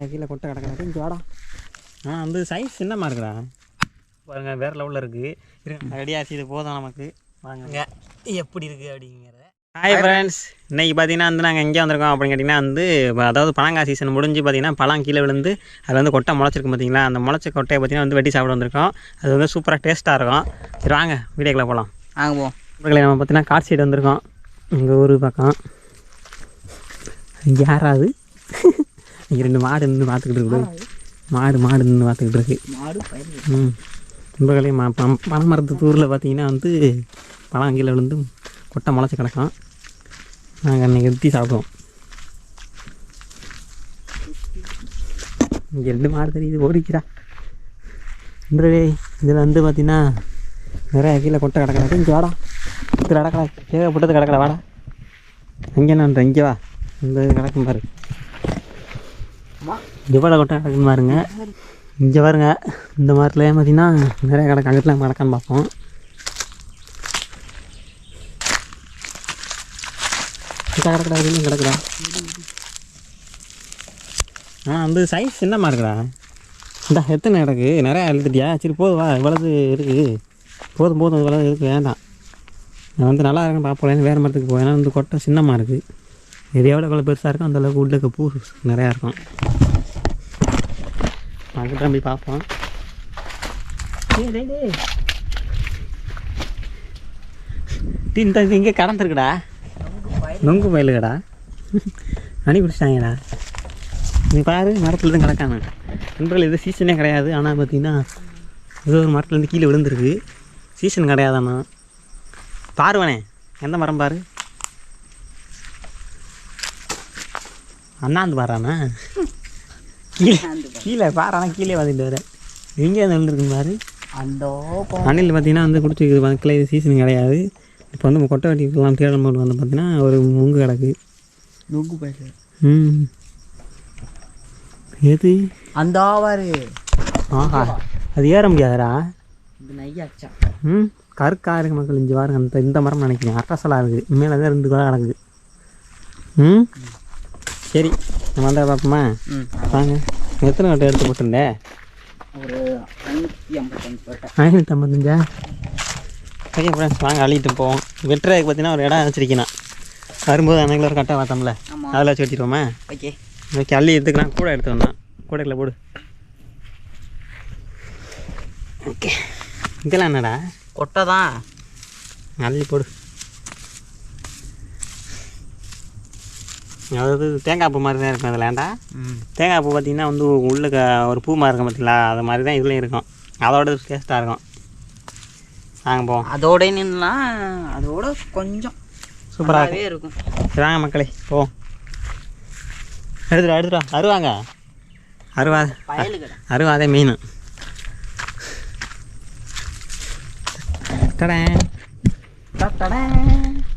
கீழே கொட்டை கிடக்கிறாரு இங்கே வாடா. ஆ வந்து சைஸ் என்னமா இருக்குடா? பாருங்க வேற லெவலில் இருக்குது இருங்க. ரெடியாச்சு இது போதும் நமக்கு. வாங்க. எப்படி இருக்குது அப்படிங்கிறத ஹாய் ஃப்ரெண்ட்ஸ் இன்னைக்கு பார்த்தீங்கன்னா வந்து நாங்கள் எங்கே வந்திருக்கோம் அப்படின்னு கேட்டிங்கன்னா வந்து அதாவது பழங்காய் சீசன் முடிஞ்சு பார்த்தீங்கன்னா பழம் கீழே விழுந்து அதில் வந்து கொட்டை முளைச்சிருக்கு பார்த்தீங்களா? அந்த முளைச்ச கொட்டையை பார்த்தீங்கன்னா வந்து வெட்டி சாப்பிட வந்திருக்கோம். அது வந்து சூப்பராக டேஸ்ட்டாக இருக்கும். சரி வாங்க வீடியோக்குள்ளே போகலாம் வாங்க போவோம் நம்ம பார்த்தீங்கன்னா காட் சைடு வந்திருக்கோம். எங்கள் ஊர் பக்கம். யாராவது? இங்கே ரெண்டு மாடு நின்று பார்த்துக்கிட்டு இருக்குது. மாடு மாடு நின்று பார்த்துக்கிட்டு இருக்கு. ம். நண்பர்களே ம பம் பனைமரத்து தூரில் பார்த்தீங்கன்னா வந்து பழம் கீழே விழுந்து கொட்டை முளைச்சி கிடக்கும். நாங்கள் அன்றைக்கி வெட்டி சாப்பிடுவோம். இங்கே ரெண்டு மாடு தெரியுது ஓடிக்கிறா. நண்பர்களே இதில் வந்து பார்த்தீங்கன்னா நிறைய கீழே கொட்டை கிடக்கிறாரு இங்கே வாடா. இதில் கிடக்கடா ஏகப்பட்டது கிடக்கடா வாடா. அங்கே என்ன இங்கே வா. இந்த கிடக்கும் பாரு. எவ்வளோ கொட்டை கிடக்குன்னு பாருங்க. இங்கே பாருங்க இந்த மாதிரிலே பார்த்தீங்கன்னா நிறைய கிடக்கு அங்கிட்டலாம் கிடக்கான்னு பார்ப்போம். கிடக்குடா இதுலையும் கிடக்குடா ஆ வந்து சைஸ் என்னம்மா இருக்குடா? இந்தா எத்தனை கிடக்கு? நிறையா எழுத்துட்டியா சரி போதும் வா இவ்வளவு இருக்குது போதும் போதும் இவ்வளவு இருக்கு வேண்டாம். நான் வந்து நல்லா இருக்குன்னு பார்ப்போம். வேறு மரத்துக்கு போவேன் ஏன்னா வந்து கொட்டை சின்னமாக இருக்குது இது எவ்வளோ எவ்வளோ பெருசாக இருக்கும் அந்தளவுக்கு உள்ளுக்கு பூ நிறையா இருக்கும். அங்கிட்ட போய் பார்ப்போம் டேய், டேய், டேய். டேய், இந்த இது இங்கே கடந்திருக்குடா நொங்கு பயிலுகடா அணி பிடிச்சிட்டாங்கடா நீ பாரு மரத்துல தான் கிடக்கானு நண்பர்கள் இது சீசனே கிடையாது. ஆனால் பார்த்தீங்கன்னா ஏதோ ஒரு மரத்துலேருந்து கீழே விழுந்திருக்கு. சீசன் கிடையாதாண்ணா பாருவனே எந்த மரம் பாரு? அண்ணாந்து பாராண்ணா கீழே கீழே பாறானா கீழே வந்துட்டு வர. எங்கே வந்து விழுந்துருக்குன்னு பாரு. அந்த அணில் பார்த்தீங்கன்னா வந்து குடிச்சிருக்குது பக்கத்தில் இது சீசன் கிடையாது. இப்போ வந்து கொட்டை வெட்டிக்கலாம் தேடும் போது வந்து பார்த்தீங்கன்னா ஒரு முங்கு கிடக்கு. நுங்கு பயிர் ம். எது? அந்த ஆவாரு ஆஹா அது ஏற நையாச்சா ம் கருக்கா இருக்கு மக்கள். இஞ்சி பாருங்க அந்த இந்த மரம் நினைக்கிறேன். அரசலாக இருக்குது மேலே தான் ரெண்டு கூட கிடக்குது ம்? சரி நம்ம வந்தால் பார்ப்போமா? வாங்க. எத்தனை கட்டை எடுத்து போட்டுருந்தே? ஒரு ஐநூற்றி ஐம்பத்தஞ்சு ஐநூற்றி ஐம்பத்தஞ்சா? ஓகே ஃப்ரெண்ட்ஸ் வாங்க அள்ளிட்டு போவோம். வெட்டுறதுக்கு பார்த்தீங்கன்னா ஒரு இடம் வச்சிருக்கேன் வரும்போது அன்னைக்குள்ள ஒரு கட்டை பார்த்தோம்ல அதில் வச்சு வச்சுருவோமா ஓகே. ஓகே அள்ளி எடுத்துக்கலாம் கூட எடுத்து வந்தான். கூடையில் போடு. ஓகே. இதெல்லாம் என்னடா? கொட்டை தான் அள்ளி போடு. அதாவது தேங்காய் பூ மாதிரி தான் இருக்கும் அதில் ஏன்டா? தேங்காய் பூ பார்த்தீங்கன்னா வந்து உள்ளுக்க ஒரு பூ மாதிரி இருக்கும் பார்த்தீங்களா அது மாதிரி தான் இதுலேயும் இருக்கும். அதோட டேஸ்ட்டாக இருக்கும். வாங்க போவோம். அதோட நின்னா அதோட கொஞ்சம் சூப்பராக இருக்கும். வாங்க மக்களே போவோம். எடுத்துடா எடுத்துடா அருவாங்க. அருவா அருவாதே மீன். தடேன்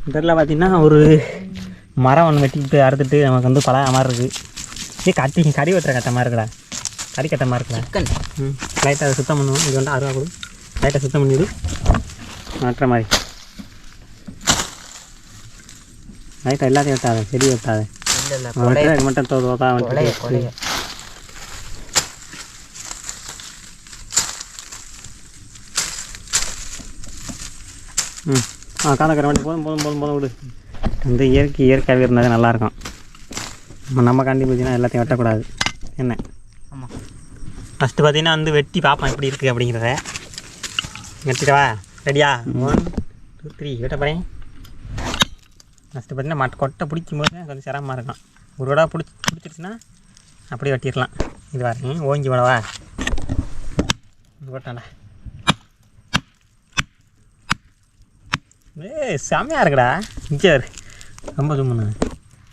இதில் பார்த்தீங்கன்னா ஒரு மரம் ஒன்று வெட்டிக்கிட்டு அறுத்துட்டு நமக்கு வந்து பழ மாதிரி இருக்குது ஏ கட்டி கறி வெட்டுற கட்ட மாதிரி இருக்குடா. கறி கட்ட மாதிரி இருக்குடா. சிக்கன். ம். லைட்டாக சுத்தம் பண்ணுவோம் இது வந்து அருவா கொடு. லைட்டாக சுத்தம் பண்ணிவிடு வெட்டுற மாதிரி. லைட்டாக எல்லாத்தையும் வெட்டாத. செடி வெட்டாத. மட்டும் தோதா கொலைய. ம். ஆ காலக்கரை வண்டி போதும் போதும் போதும் போதும் விடு. அந்த இயற்கை இயற்கையாகவே இருந்தால் நல்லாயிருக்கும். நம்ம நம்ம காண்டி பார்த்தீங்கன்னா எல்லாத்தையும் வெட்டக்கூடாது. என்ன? ஆமாம் ஃபஸ்ட்டு பார்த்தீங்கன்னா வந்து வெட்டி பார்ப்போம் எப்படி இருக்குது அப்படிங்கிறத. வெட்டிடவா ரெடியா ஒன் டூ த்ரீ வெட்ட போகிறேன் ஃபஸ்ட்டு பார்த்தீங்கன்னா மட்ட கொட்டை பிடிக்கும் போது கொஞ்சம் சிரமமாக இருக்கும். ஒரு விடா பிடிச்சி பிடிச்சிருச்சுன்னா அப்படியே வெட்டிடலாம். இது பாருங்க ஓங்கி விடவா போட்டாண்டா ஏய் செம்மையாக இருக்குடா. இங்கே. ரொம்ப சும்மா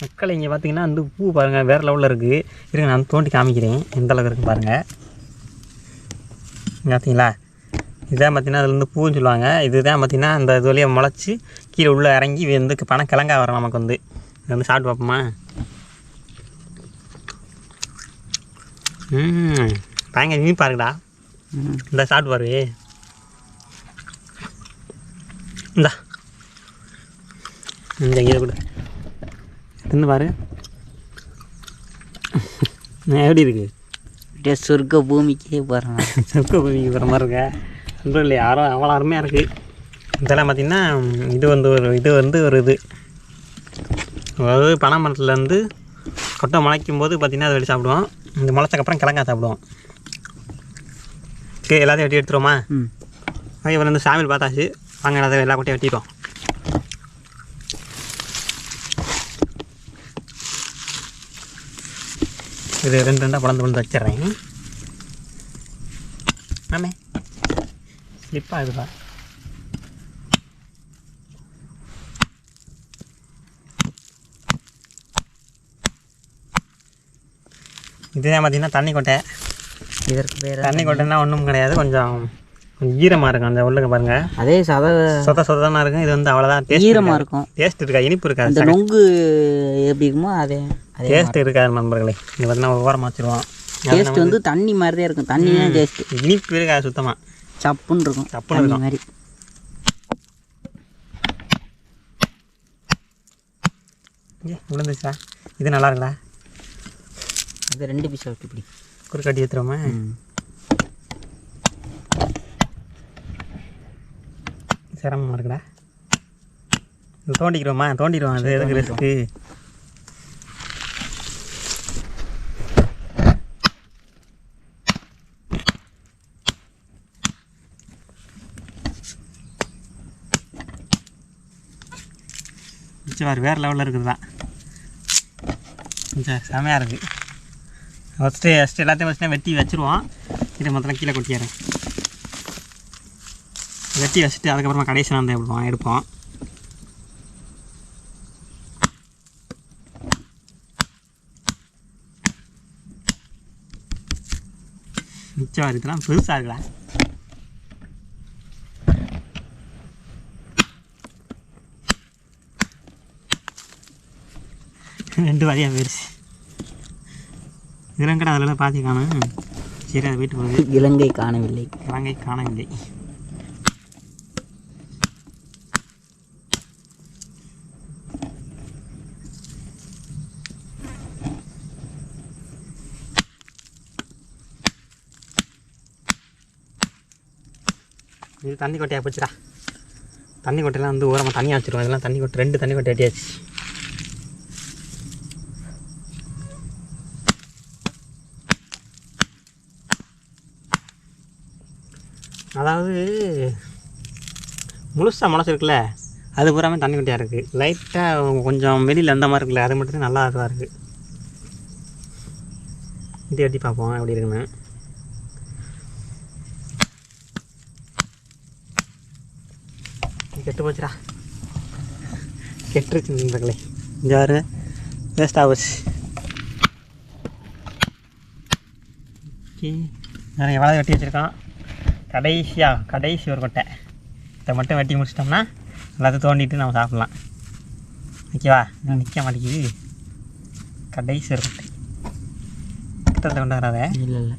மக்கள் இங்கே பார்த்தீங்கன்னா வந்து பூ பாருங்கள் வேறு லெவலில் இருக்குது இருங்க நான் தோண்டி காமிக்கிறேன். எந்த அளவுக்கு இருக்குது பாருங்கள் பார்த்தீங்களா இதான் பார்த்தீங்கன்னா அதில் வந்து பூன்னு சொல்லுவாங்க. இதுதான் பார்த்தீங்கன்னா அந்த இது வழியாக முளைச்சி கீழே உள்ளே இறங்கி வந்து பணம் கிழங்கா வரும் நமக்கு வந்து. இது வந்து சாப்பிட்டு பார்ப்போமா? ம் பயங்கர இனிப்பா இருக்குடா இந்த சாப்பிட்டு பாரு. இந்த. இங்கே கொடு. தின்னு பாரு. எப்படி இருக்குது அப்படியே சொர்க்க பூமிக்கே போகிறேன் சொர்க்க பூமிக்கு போகிற மாதிரி இருக்கா? நண்பர்கள் யாரும் அவ்வளோ அருமையாக இருக்குது இதெல்லாம் பார்த்திங்கன்னா இது வந்து ஒரு இது வந்து ஒரு இது. அதாவது பனை மரத்துலேருந்து கொட்டை முளைக்கும் போது பார்த்திங்கன்னா அதை வெட்டி சாப்பிடுவோம். இந்த முளைச்சக்கப்புறம் கிழங்கா சாப்பிடுவோம். சரி எல்லாத்தையும் வெட்டி எடுத்துருவோமா? ம். போல் வந்து சாமியில் பார்த்தாச்சு. வாங்க அதை எல்லா கொட்டையும் வெட்டிடுவோம் இது ரெண்டு ரெண்டாக பிளந்து பிளந்து வச்சிடுறேன். ஆமே ஸ்லிப்பாக இதுதான் இதுதான் பார்த்தீங்கன்னா தண்ணி கொட்டை. இதற்கு பேர் தண்ணி கொட்டைன்னா ஒன்றும் கிடையாது கொஞ்சம் ஈரமாக இருக்கும் அந்த உள்ளுங்க பாருங்கள் அதே சத சொத சொதனா இருக்கும். இது வந்து அவ்வளோதான் டேஸ்ட் ஈரமாக இருக்கும். டேஸ்ட் இருக்கா? இனிப்பு இந்த இருக்காது நொங்கு எப்படி இருக்குமோ அதே டேஸ்ட் இருக்காது நண்பர்களே? இது பார்த்தீங்கன்னா ஓரமாக வச்சுருவோம். டேஸ்ட் வந்து தண்ணி மாதிரி தான் இருக்கும். தண்ணி தான் டேஸ்ட் இனிப்பு இருக்காது சுத்தமாக சப்புன்னு இருக்கும். சப்புன்னு இருக்கும். மாதிரி. விழுந்துச்சா இது நல்லா இருக்குடா. அது ரெண்டு பீஸ் விட்டு இப்படி. குறுக்கட்டி ஏற்றுறோமா சிரமமாக இருக்குடா. தோண்டிக்கிறோமா தோண்டிடுவோம். அது எதுக்கு ரிஸ்க்கு மிச்சம் வேறு லெவலில் இருக்குது தான். கொஞ்சம் செமையாக இருக்குது ஃபஸ்ட்டு ஃபஸ்ட்டு எல்லாத்தையும் ஃபஸ்ட்டு வெட்டி வச்சுருவோம். இதை மொத்தம் கீழே கொட்டிடுறேன் வெட்டி வச்சுட்டு அதுக்கப்புறமா கடைசி வந்து எடுப்போம் எடுப்போம். மிச்சம் இருக்குலாம் பெருசாக இருக்குடா ரெண்டு வழியாக போயிடுச்சு இதெல்லாம் கடை அதில் பார்த்து காணும் சரி அதை வீட்டு போகுது இலங்கை காணவில்லை. கிழங்கை காணவில்லை. வந்து தண்ணி கொட்டையாக போச்சுடா. தண்ணி கொட்டையெல்லாம் வந்து ஓரமாக தண்ணி வச்சுருவோம் இதெல்லாம் தண்ணி கொட்டை ரெண்டு தண்ணி கொட்டை வெட்டியாச்சு. அதாவது முழுசாக முளைச்சிருக்குல்ல அது பூராமே தண்ணி கொட்டியாக இருக்குது லைட்டாக கொஞ்சம் வெளியில் அந்த மாதிரி இருக்குல்ல அது மட்டும் நல்லா இதுவாக இருக்குது இது எட்டி பார்ப்போம் எப்படி இருக்குன்னு. கெட்டு போச்சுடா. கெட்டுருச்சு நண்பர்களே. இங்கே பாருங்க வேஸ்ட் ஆகுச்சு. வேறு எவ்வளோ வெட்டி வச்சுருக்கான். கடைசியாக கடைசி ஒரு கொட்டை. இதை மட்டும் வெட்டி முடிச்சிட்டோம்னா எல்லாத்தையும் தோண்டிட்டு நம்ம சாப்பிட்லாம். ஓகேவா இன்னும் நிற்க மாட்டேங்குது. கடைசி ஒரு கொட்டை. கிட்டத்தில் கொண்டு வராத? இல்லை இல்லை.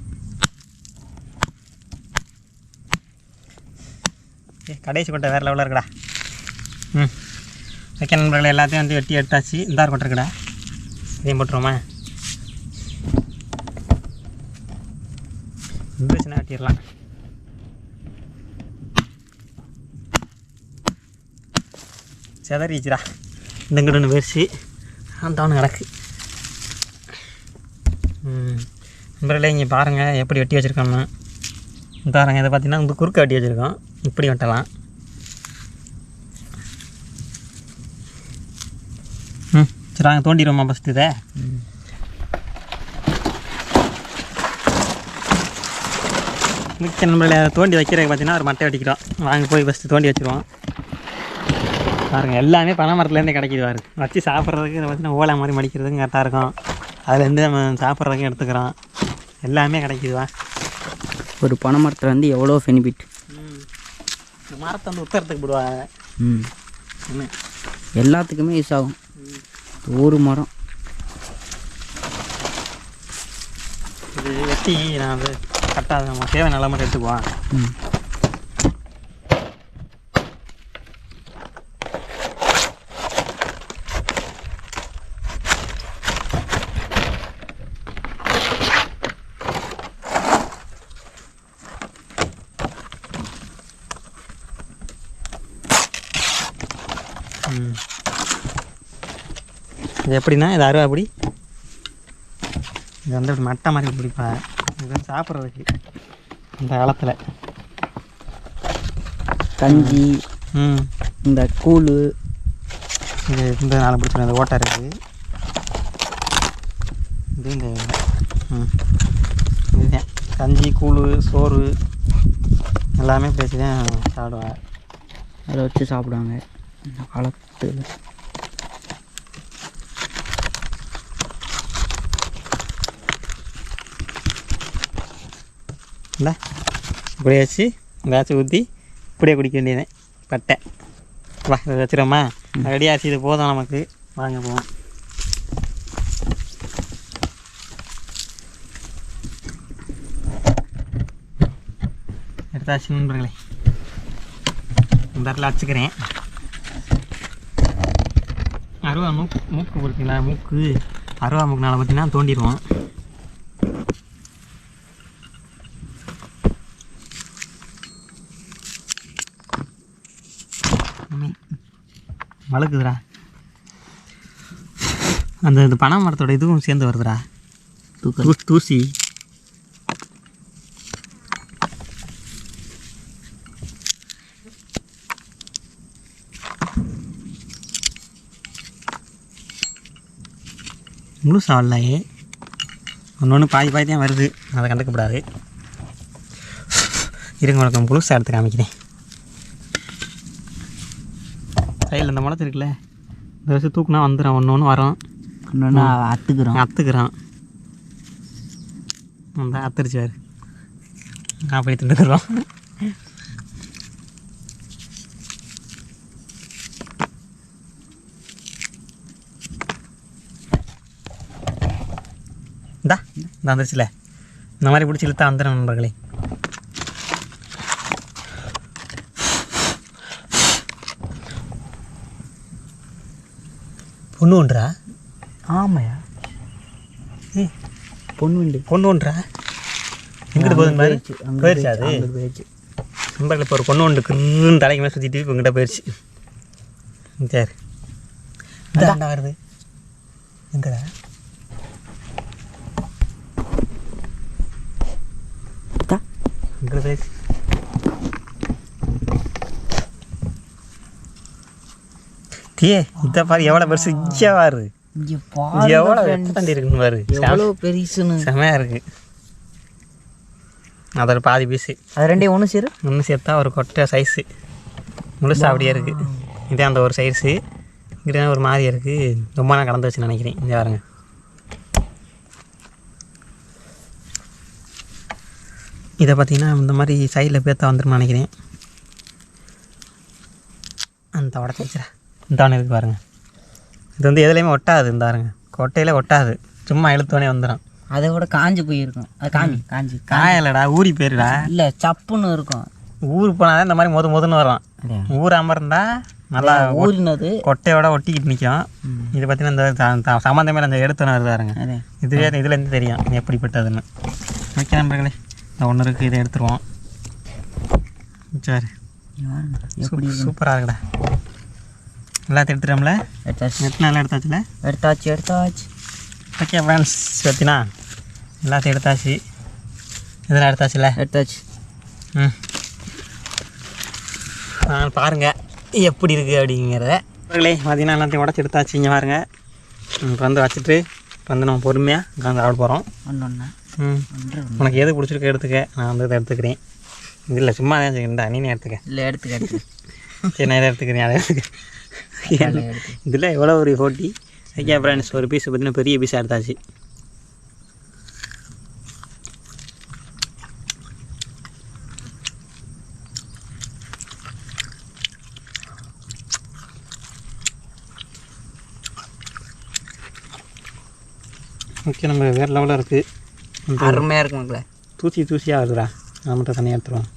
கடைசி கொட்டை வேறு லெவலில் இருக்குடா. ஓகே நண்பர்கள் எல்லாத்தையும் வந்து வெட்டி எடுத்தாச்சு. இந்த கொட்டை இருக்குடா. இதையும் போட்டுருவோமா? இருந்துச்சுன்னா வெட்டிடலாம். செதறிச்சுடா இந்த இங்கிட்ட ஒன்று போயிடுச்சு. அந்த ஒன்று கிடக்கு. நண்பர்களே இங்கே பாருங்கள் எப்படி வெட்டி வச்சுருக்கோம்னு. பாருங்கள் இதை பார்த்தீங்கன்னா இந்த குறுக்க வெட்டி வச்சுருக்கோம். இப்படி வெட்டலாம். ம் சரி நாங்கள் தோண்டிடுவோமா ஃபஸ்ட்டு இதை நம்மள தோண்டி வைக்கிறதுக்கு பார்த்தீங்கன்னா ஒரு மட்டை வெட்டிக்கிறோம் வாங்க போய் ஃபஸ்ட்டு தோண்டி வச்சுருவோம். பாருங்க எல்லாமே பனை மரத்துலேருந்தே கிடைக்கிது பாரு. வச்சு சாப்பிட்றதுக்கு பார்த்தீங்கன்னா ஓலை மாதிரி மடிக்கிறதுக்கும் கரெக்டாக இருக்கும். அதுலேருந்து நம்ம சாப்பிட்றதுக்கும் எடுத்துக்கிறோம். எல்லாமே கிடைக்குதுவா ஒரு பனை மரத்தில் வந்து எவ்வளோ பெனிஃபிட் இந்த மரத்தை வந்து உத்தரத்துக்கு போடுவாங்க. ம். எல்லாத்துக்குமே யூஸ் ஆகும். ஒரு மரம். இது வெட்டி நான் வந்து கரெக்டாக நம்ம தேவை நல்லா மட்டும் எடுத்துக்குவோம் ம் ம் இது எப்படின்னா இது அருவாப்படி இது வந்து இப்படி மட்டை மாதிரி பிடிப்பா. இது வந்து சாப்பிட்றதுக்கு இந்த காலத்தில். கஞ்சி ம். இந்த கூழ். இது இந்த நாள் பிடிச்சிடும் இந்த ஓட்டை இருக்குது இது இந்த ம். இதுதான். கஞ்சி கூழ் சோறு எல்லாமே பேசி தான் சாப்பிடுவேன் அதை வச்சு சாப்பிடுவாங்க. இந்த காலத்தில். இல்லை இப்படியே வச்சு ஏதாச்சும் ஊற்றி இப்படியே குடிக்க வேண்டியதேன் பட்டை. வா இதை வச்சுருவோமா? ரெடியாச்சு இது போதும் நமக்கு. வாங்க போவோம். எடுத்தாச்சு நண்பர்களே. இந்த இடத்துல வச்சுக்கிறேன் அருவா மூக்கு மூக்கு இருக்குங்களா மூக்கு அருவா மூக்குனால பார்த்தீங்கன்னா தோண்டிடுவோம். வழுக்குதுடா அந்த இந்த பனை மரத்தோட இதுவும் சேர்ந்து வருதுடா. தூசி. முழுசா வரலையே. ஒன்று ஒன்று பாதி பாதி தான் வருது. அதை கண்டுக்கப்படாது இருங்க உனக்கு முழுசாக எடுத்து காமிக்கிறேன். சைடில் இந்த முளத்து இருக்குல்ல இந்த வருஷம் தூக்குனா வந்துடும் ஒன்று ஒன்று வரும். இன்னொன்று அத்துக்கிறோம். அத்துக்கிறான் அந்த அத்தரிச்சார் அப்படி திண்டுக்கிறோம் இந்தா இந்த வந்துருச்சுல. இந்த மாதிரி பிடிச்சி இழுத்தா வந்துடும் நண்பர்களே. பொண்ணு ஒன்றா ஆமாயா ஏய் பொண்ணு வண்டி பொண்ணு ஒன்றா எங்கிட்டு பாரு? அங்க போயிடுச்சு அது? போயிடுச்சு. நண்பர்கள் இப்போ ஒரு பொண்ணு ஒன்று கிருன்னு தலைக்கு மேலே சுற்றிட்டு இப்போ இங்கிட்ட போயிடுச்சு சரி இதாண்டா வருது. எங்கடா? இதா. இங்கிட்ட போயிடுச்சு தீயே இதை பாரு எவ்வளோ பெருசு இங்கே பாரு இங்க இது பாரு எவ்வளோ தாண்டி இருக்குன்னு பாரு. எவ்வளோ பெருசுன்னு. செமையாக இருக்கு. அதோட பாதி பீஸு அது ரெண்டையும் ஒன்று சேரு? ஒன்று சேர்த்தா ஒரு கொட்டை சைஸு முழுசா அப்படியே இருக்குது இதே அந்த ஒரு சைஸு இங்கே ஒரு மாதிரியா இருக்குது ரொம்ப நாள் கலந்து வச்சு நினைக்கிறேன். இங்கே பாருங்க. இதை பார்த்தீங்கன்னா இந்த மாதிரி சைடில் பேத்தா வந்துருன்னு நினைக்கிறேன். அந்த உடச்சி வச்சுறேன் ஒன்று இருக்கு பாருங்க. இது வந்து எதுலேயுமே ஒட்டாது இந்த பாருங்க. கொட்டையில் ஒட்டாது. சும்மா இழுத்தோடனே வந்துடும் அதை விட காஞ்சு போயிருக்கும். அது காஞ்சி காஞ்சி காயலடா ஊறி போயிருடா. இல்லை சப்புன்னு இருக்கும். ஊருக்கு போனால் இந்த மாதிரி மொத மொதன்னு வரும். அப்படியா? ஊறாம இருந்தா நல்லா ஊறினது. கொட்டையோட ஒட்டிக்கிட்டு நிற்கும். இது பார்த்தீங்கன்னா இந்த சம்மந்தமே அந்த எடுத்து வருதாருங்க இதுவே இதுலேருந்து தெரியும் இது எப்படிப்பட்டதுன்னு. ஓகே நண்பர்களே இந்த ஒன்று இருக்குது இதை எடுத்துருவோம். சரி. சூப்பராக இருக்குடா. எல்லாத்தையும் எடுத்துட்டோம்ல? எடுத்தாச்சு. நல்லா எடுத்தாச்சுல? எடுத்தாச்சு எடுத்தாச்சு. ஓகே ஃப்ரெண்ட்ஸ் பார்த்தீங்கன்னா எல்லாத்தையும் எடுத்தாச்சு. இதெல்லாம் எடுத்தாச்சுல? எடுத்தாச்சு. ம். நான் பாருங்கள் எப்படி இருக்குது அப்படிங்கிறத. அவர்களே பார்த்தீங்கன்னா எல்லாத்தையும் உடச்சி எடுத்தாச்சு. இங்கே பாருங்க. இப்போ வந்து வச்சுட்டு இப்போ வந்து நம்ம பொறுமையாக உட்காந்து ஆட போகிறோம் ஒன்று ஒன்று. ம் உனக்கு எது பிடிச்சிருக்க எடுத்துக்க. நான் வந்து இதை எடுத்துக்கிறேன். இல்லை சும்மா தான் செய்யண்டா நீனே எடுத்துக்க. இல்லை எடுத்துக்க எடுத்துக்க. சரி நான் இதை எடுத்துக்கிறேன் அதை எடுத்துக்க. இதில் எவ்வளோ ஒரு போட்டி ஐயா ஃப்ரெண்ட்ஸ் ஒரு பீஸ் பார்த்தீங்கன்னா பெரிய பீஸாக எடுத்தாச்சு. ஓகே நம்ம வேறு லெவலில் இருக்குது அருமையாக இருக்கும் மக்களே தூசி தூசியாக இருக்குடா நான் மட்டும் தனியாக எடுத்துருவோம்.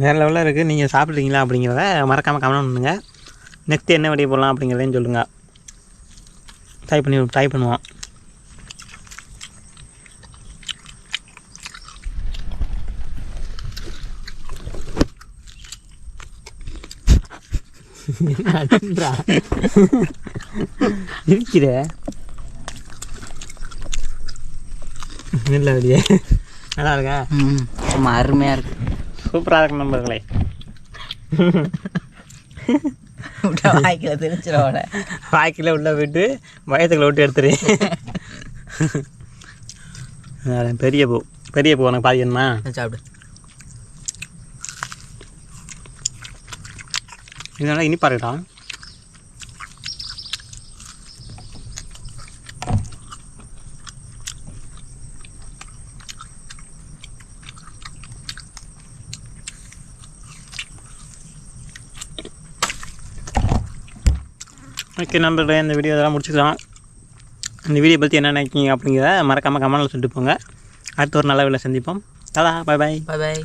வேறு லெவலில் இருக்குது நீங்கள் சாப்பிட்றீங்களா அப்படிங்கிறத மறக்காமல் கமெண்ட் பண்ணுங்கள் நெக்ஸ்ட் என்ன வடிய போடலாம் அப்படிங்கிறதையும் சொல்லுங்கள் ட்ரை பண்ணி ட்ரை பண்ணுவோம். இருக்கிற? இல்லை அப்படியே நல்லா இருக்கா? ம் அருமையாக இருக்கு. சூப்பராக இருக்கும் நண்பர்களே வாய்க்கில் தெரிஞ்சிடவோட வாய்க்கில் உள்ளே போயிட்டு வயத்துக்குள்ள விட்டு எடுத்துரு பெரிய பூ பெரிய பூ உனக்கு பாதி வேணுமா சாப்பிடு இதனால இனிப்பா இருக்கா ஓகே நண்பர்களே இந்த வீடியோ இதெல்லாம் முடிச்சுக்கலாம். இந்த வீடியோ பற்றி என்ன நினைக்கிங்க அப்படிங்கிறத மறக்காமல் கமெண்டில் சொல்லிட்டு போங்க. அடுத்து ஒரு நல்ல வேலை சந்திப்போம். ததா பாய் பாய் பாய் பாய்